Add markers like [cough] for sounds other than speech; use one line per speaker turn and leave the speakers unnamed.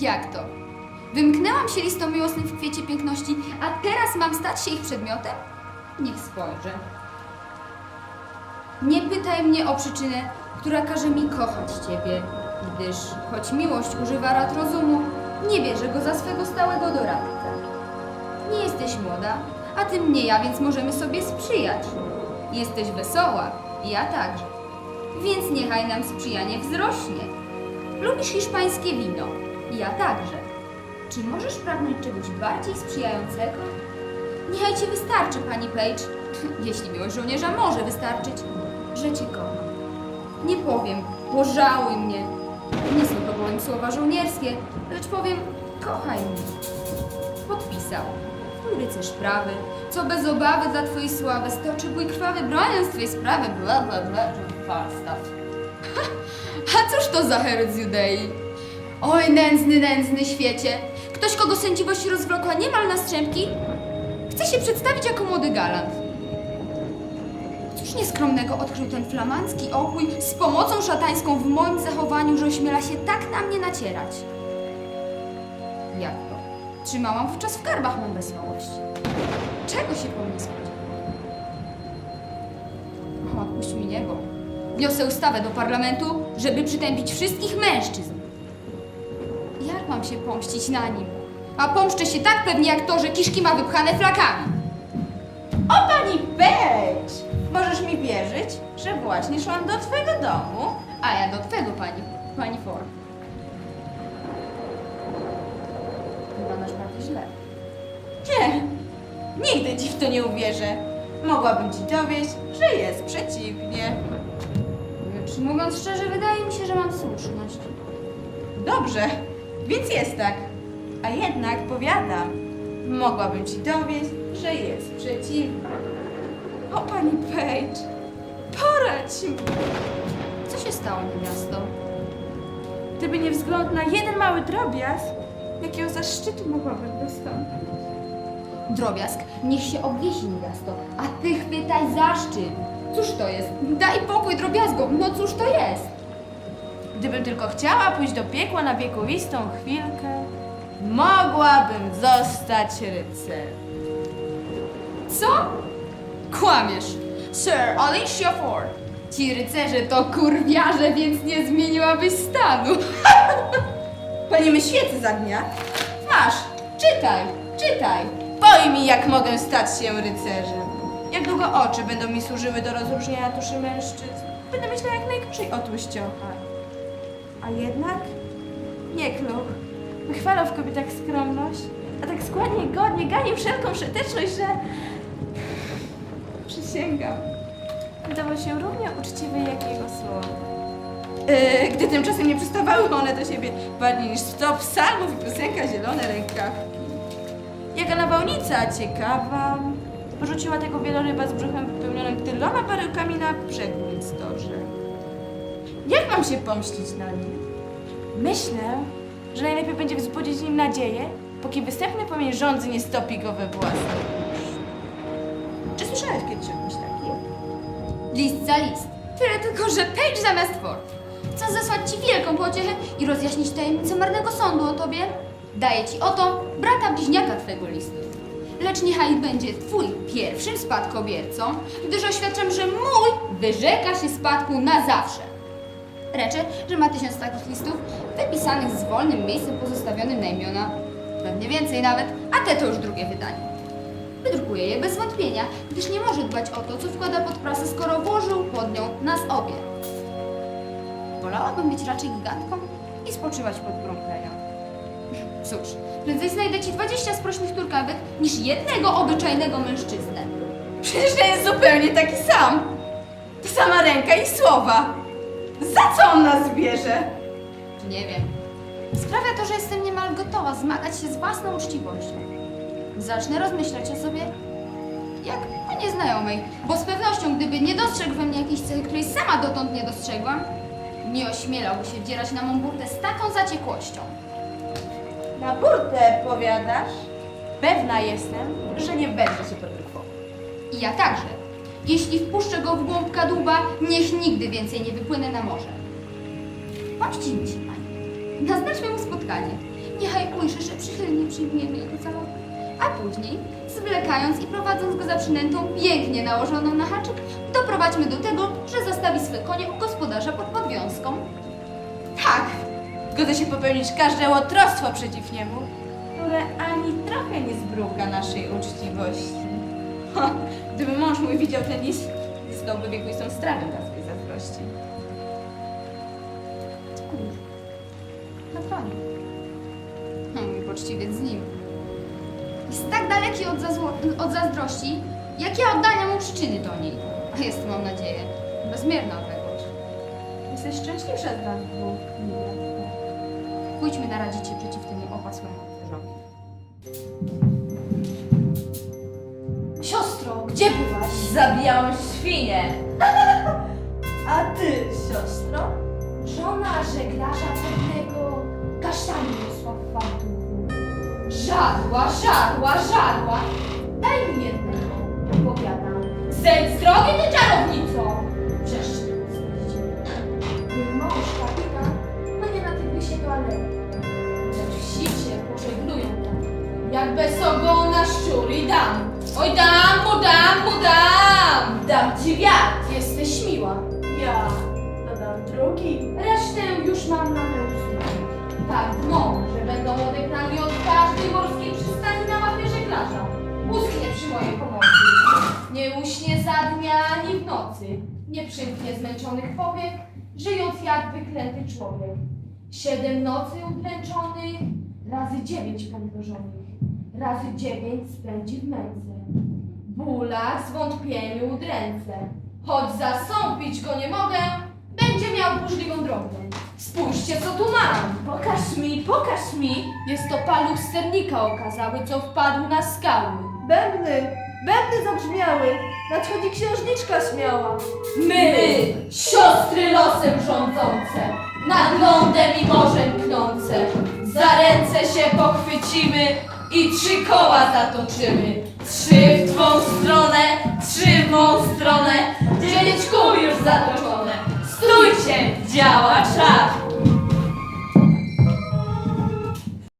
Jak to? Wymknęłam się listom miłosnym w kwiecie piękności, a teraz mam stać się ich przedmiotem? Niech spojrzę. Nie pytaj mnie o przyczynę, która każe mi kochać Ciebie, gdyż choć miłość używa rad rozumu, nie bierze go za swego stałego doradcę. Nie jesteś młoda, a Ty mnie ja, więc możemy sobie sprzyjać. Jesteś wesoła, ja także. Więc niechaj nam sprzyjanie wzrośnie. Lubisz hiszpańskie wino, ja także. Czy możesz pragnąć czegoś bardziej sprzyjającego? Niechaj Ci wystarczy, Pani Page, [laughs] jeśli miłość żołnierza może wystarczyć, że Cię kocham. Nie powiem, pożałuj mnie. Nie są to bowiem słowa żołnierskie, lecz powiem, kochaj mnie. Podpisał. Twój rycerz prawy, co bez obawy dla Twojej sławy stoczy bój krwawy, broniąc Twojej sprawy, bla bla bla, Falstaff. [laughs] A cóż to za herod z Judei? Oj, nędzny, nędzny świecie! Ktoś, kogo sędziwość rozwlokła niemal na strzępki, chce się przedstawić jako młody galant. Cóż nieskromnego odkrył ten flamandzki opój z pomocą szatańską w moim zachowaniu, że ośmiela się tak na mnie nacierać? Jak to? Trzymałam wówczas w karbach mą wesołość. Czego się po mnie spodziewał? O, odpuść mi niebo. Wniosę ustawę do parlamentu, żeby przytępić wszystkich mężczyzn. Mam się pomścić na nim? A pomszczę się tak pewnie jak to, że kiszki ma wypchane flakami.
O pani Page! Możesz mi wierzyć, że właśnie szłam do twojego domu?
A ja do twego, pani, pani Ford. Wyglądasz bardzo źle.
Nie, nigdy ci w to nie uwierzę. Mogłabym ci dowieść, że jest przeciwnie.
Lecz mówiąc szczerze, wydaje mi się, że mam słuszność.
Dobrze, więc jest tak. A jednak powiadam, mogłabym ci dowieść, że jest przeciwnie. O pani Page, poradź mi.
Co się stało, niewiasto?
Gdyby nie wzgląd na jeden mały drobiazg, jakiego zaszczytu mogłabym dostąpić.
Drobiazg, niech się obwiesi niewiasto, a ty chwytaj zaszczyt. Cóż to jest? Daj pokój drobiazgom, no cóż to jest?
Gdybym tylko chciała pójść do piekła na wiekuistą chwilkę, mogłabym zostać rycerzem.
Co? Kłamiesz. Sir Alicia Ford. Ci rycerze to kurwiarze, więc nie zmieniłabyś stanu. [laughs]
Palimy świece za dnia. Masz,
Czytaj, czytaj.
pojmij jak mogę stać się rycerzem. Jak długo oczy będą mi służyły do rozróżnienia duszy mężczyzn, będę myślała jak najkrócej o tłuściochach. A jednak nie klub. Wychwalał w kobietach skromność, a tak składnie i godnie ganił wszelką szeteczność, że... Przysięgam. Wydawał się równie uczciwy jak jego słowa. Yy, gdy tymczasem nie przystawały one do siebie bardziej niż sto psalmów i piosenka zielone rękawki. Jaka nawałnica ciekawa, porzuciła tego wieloryba z brzuchem wypełnionym tyloma baryłkami na brzegu Windstorze. Jak mam się pomścić na nim? Myślę, że najlepiej będzie wzbudzić nim nadzieję, póki występny płomień rządzy nie stopi go we własnym uszczu. Czy słyszałeś kiedyś o kimś takim?
List za list. Tyle tylko, że Page zamiast Ford. Chcę zesłać ci wielką pociechę i rozjaśnić tajemnicę marnego sądu o tobie. Daję ci oto brata bliźniaka twego listu. Lecz niechaj będzie twój pierwszym spadkobiercą, gdyż oświadczam, że mój wyrzeka się spadku na zawsze. Reczę, że ma tysiąc takich listów, wypisanych z wolnym miejscem pozostawionym na imiona. Pewnie więcej nawet, a te to już drugie wydanie. Wydrukuje je bez wątpienia, gdyż nie może dbać o to, co wkłada pod prasę, skoro włożył pod nią nas obie. Wolałabym być raczej gigantką i spoczywać pod Brompeja. Cóż, prędzej znajdę ci 20 sprośnych turkawek niż jednego obyczajnego mężczyznę.
Przecież to jest zupełnie taki sam. To sama ręka i słowa. Za co on nas bierze?
Nie wiem. Sprawia to, że jestem niemal gotowa zmagać się z własną uczciwością. Zacznę rozmyślać o sobie jak o nieznajomej, bo z pewnością, gdyby nie dostrzegł we mnie jakiejś cechy, której sama dotąd nie dostrzegłam, nie ośmielałby się wdzierać na mą burtę z taką zaciekłością.
Na burtę powiadasz? Pewna jestem, że nie będzie się podryfował.
I ja także. Jeśli wpuszczę go w głąb kadłuba, niech nigdy więcej nie wypłynę na morze. Pomścimy się, pani. Naznaczmy mu spotkanie. niechaj ujrzy, że przychylnie przyjmujemy jego załogę. A później, zwlekając i prowadząc go za przynętą pięknie nałożoną na haczyk, doprowadźmy do tego, że zastawi swe konie u gospodarza pod podwiązką.
Tak, zgodzę się popełnić każde łotrostwo przeciw niemu, które ani trochę nie zbruka naszej uczciwości. [laughs] Gdyby mąż mój widział ten list, zyskałby wiekuistą strawę dla swej zazdrości.
Na tronie. No, mój poczciwiec z nim. Jest tak daleki od, od zazdrości, jak ja oddania mu przyczyny do niej. A jest, mam nadzieję, bezmierna odległość.
Jesteś szczęśliwsza z nas dwóch.
Pójdźmy naradzić się przeciw temu opasłemu mężowi.
Zabijałam świnię! [laughs]
A ty, siostro? Żona żeglarza pewnego kasztaniusła w Fantuchu. Żarła, żarła, żarła. Daj mi jednego, powiadam. Zejdź z drogi, ty czarownico! Wrzeszczy Mój mąż, kapitan, no nie na tym się toalety. Lecz wsi się pożeglują tam. Jak bez ogona szczur i dam. Oj dam mu, dam! Dam ci wiatr. Jesteś miła. Ja dodam drugi. Resztę już mam na myśli. Tak dno, że będą odegnani od każdej morskiej przystani na mapie żeglarza. Uschnie przy mojej pomocy. Nie uśnie za dnia ani w nocy. Nie przymknie zmęczonych powiek, żyjąc jak wyklęty człowiek. Siedem nocy udręczony, razy dziewięć pomnożonych, razy dziewięć spędzi w męce. Bólach, zwątpieniu, udręce. Choć zasąpić go nie mogę, będzie miał burzliwą drogę. Spójrzcie, co tu mam! Pokaż mi, pokaż mi! Jest to paluch sternika okazały, co wpadł na skały.
Bębny, bębny zabrzmiały, nadchodzi księżniczka śmiała.
My, siostry losem rządzące, nad lądem i morzem knące, za ręce się pochwycimy i trzy koła zatoczymy. Trzy w twą stronę, trzy w mą stronę, dziewięć kół już zatoczone. Stójcie, działa czas!